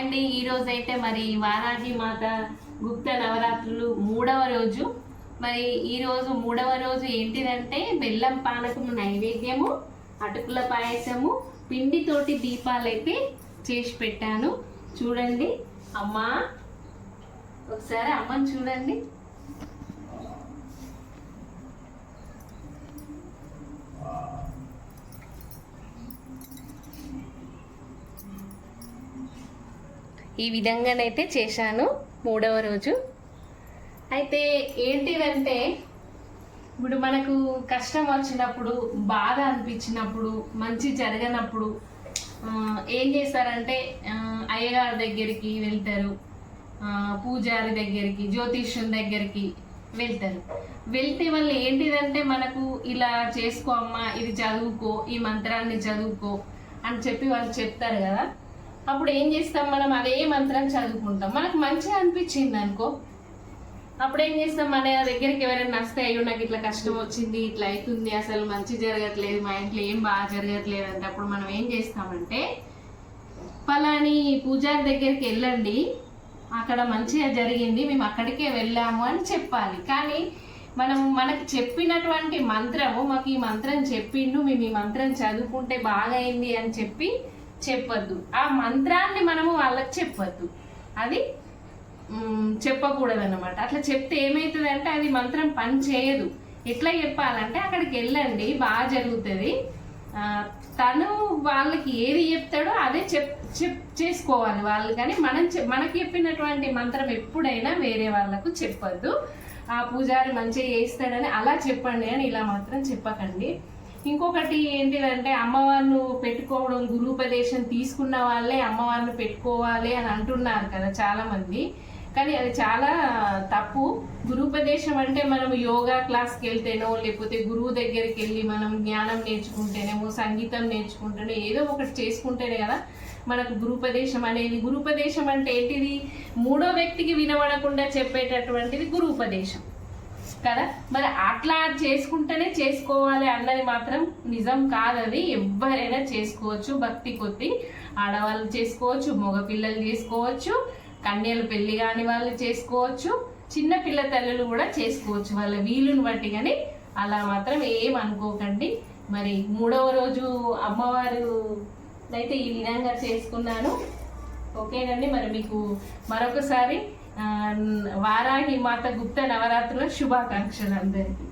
అండి ఈ రోజు అయితే మరి వారాహి మాత గుప్త నవరాత్రులు మూడవ రోజు. మరి ఈ రోజు మూడవ రోజు ఏంటిదంటే బెల్లం పానకం నైవేద్యము అటుకుల పాయసము పిండితోటి దీపాలైతే చేసి పెట్టాను. చూడండి అమ్మా ఒకసారి అమ్మని చూడండి. ఈ విధంగానైతే చేశాను మూడవ రోజు. అయితే ఏంటిదంటే ఇప్పుడు మనకు కష్టం వచ్చినప్పుడు బాధ అనిపించినప్పుడు మంచి జరగనప్పుడు ఏం చేస్తారంటే అయ్యగారి దగ్గరికి వెళ్తారు. పూజారి దగ్గరికి జ్యోతిష్యుని దగ్గరికి వెళ్తారు. వెళ్తే వాళ్ళు ఏంటిదంటే మనకు ఇలా చేసుకో అమ్మా ఇది చదువుకో ఈ మంత్రాన్ని చదువుకో అని చెప్పి వాళ్ళు చెప్తారు కదా. అప్పుడు ఏం చేస్తాం మనం? అదే మంత్రం చదువుకుంటాం. మనకు మంచిగా అనిపించింది అనుకో. అప్పుడు ఏం చేస్తాం? మన దగ్గరికి ఎవరైనా వస్తే అయ్యో నాకు ఇట్లా కష్టం వచ్చింది ఇట్లా అవుతుంది అసలు మంచి జరగట్లేదు మా ఇంట్లో ఏం బాగా జరగట్లేదు అంటే అప్పుడు మనం ఏం చేస్తామంటే పలాని పూజారి దగ్గరికి వెళ్ళండి. అక్కడ మంచిగా జరిగింది మేము అక్కడికే వెళ్ళాము అని చెప్పాలి. కానీ మనం మనకు చెప్పినటువంటి మంత్రము మాకు ఈ మంత్రం చెప్పిండు మేము ఈ మంత్రం చదువుకుంటే బాగా అయింది అని చెప్పి చెప్పొద్దు. ఆ మంత్రాన్ని మనము వాళ్ళకి చెప్పొద్దు. అది చెప్పకూడదు అనమాట అట్లా చెప్తే ఏమవుతుంది అంటే అది మంత్రం పని చేయదు. ఎట్లా చెప్పాలంటే అక్కడికి వెళ్ళండి బాగా జరుగుతుంది. తను వాళ్ళకి ఏది చెప్తాడో అదే చెప్ చెప్ చేసుకోవాలి వాళ్ళు. కానీ మనం మనకు మనకి చెప్పినటువంటి మంత్రం ఎప్పుడైనా వేరే వాళ్ళకు చెప్పొద్దు. ఆ పూజారి మంచిగా చేస్తాడని అలా చెప్పండి అని ఇలా మాత్రం చెప్పకండి. ఇంకొకటి ఏంటిదంటే అమ్మవారిని పెట్టుకోవడం గురుపదేశం తీసుకున్న వాళ్ళే అమ్మవారిని పెట్టుకోవాలి అని అంటున్నారు కదా చాలా మంది కానీ అది చాలా తప్పు. గురుపదేశం అంటే మనం యోగా క్లాస్కి వెళ్తేనో లేకపోతే గురువు దగ్గరికి వెళ్ళి మనం జ్ఞానం నేర్చుకుంటేనేమో సంగీతం నేర్చుకుంటేనే ఏదో ఒకటి చేసుకుంటేనే కదా మనకు గురుపదేశం అనేది. గురుపదేశం అంటే ఏంటిది? మూడో వ్యక్తికి వినబడకుండా చెప్పేటటువంటిది గురుపదేశం. కదా? మరి అట్లా చేసుకుంటేనే చేసుకోవాలి అన్నది మాత్రం నిజం కాదది ఎవరైనా చేసుకోవచ్చు భక్తి కొద్ది. ఆడవాళ్ళు చేసుకోవచ్చు మగపిల్లలు చేసుకోవచ్చు కన్యలు పెళ్ళి కాని వాళ్ళు చేసుకోవచ్చు చిన్న పిల్ల తల్లులు కూడా చేసుకోవచ్చు. వాళ్ళ వీలుని బట్టి కానీ అలా మాత్రం ఏం అనుకోకండి. మరి మూడవ రోజు అమ్మవారు అయితే ఈ విధంగా చేసుకున్నాను. ఓకేనండి మరి మీకు మరొకసారి వారాహి మాత గుప్త నవరాత్రుల శుభాకాంక్షలు అందరికీ